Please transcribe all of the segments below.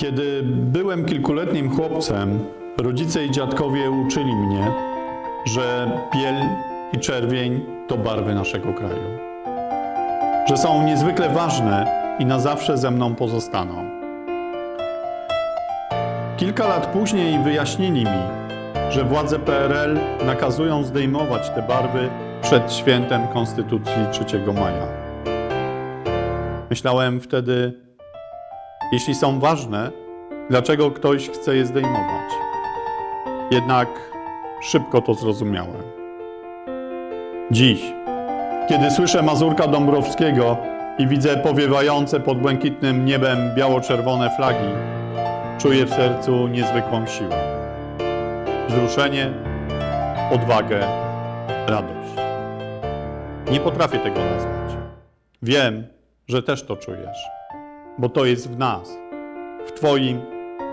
Kiedy byłem kilkuletnim chłopcem, rodzice i dziadkowie uczyli mnie, że biel i czerwień to barwy naszego kraju. Że są niezwykle ważne i na zawsze ze mną pozostaną. Kilka lat później wyjaśnili mi, że władze PRL nakazują zdejmować te barwy przed świętem Konstytucji 3 maja. Myślałem wtedy, jeśli są ważne, dlaczego ktoś chce je zdejmować? Jednak szybko to zrozumiałem. Dziś, kiedy słyszę Mazurka Dąbrowskiego i widzę powiewające pod błękitnym niebem biało-czerwone flagi, czuję w sercu niezwykłą siłę. Wzruszenie, odwagę, radość. Nie potrafię tego nazwać. Wiem, że też to czujesz, bo to jest w nas, w Twoim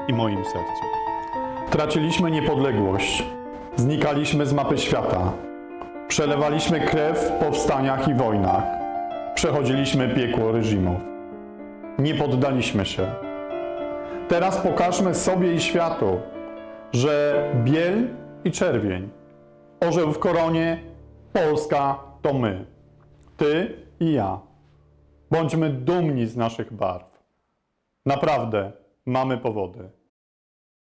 i moim sercu. Traciliśmy niepodległość, znikaliśmy z mapy świata, przelewaliśmy krew w powstaniach i wojnach, przechodziliśmy piekło reżimów. Nie poddaliśmy się. Teraz pokażmy sobie i światu, że biel i czerwień, orzeł w koronie, Polska to my. Ty i ja. Bądźmy dumni z naszych barw. Naprawdę mamy powody.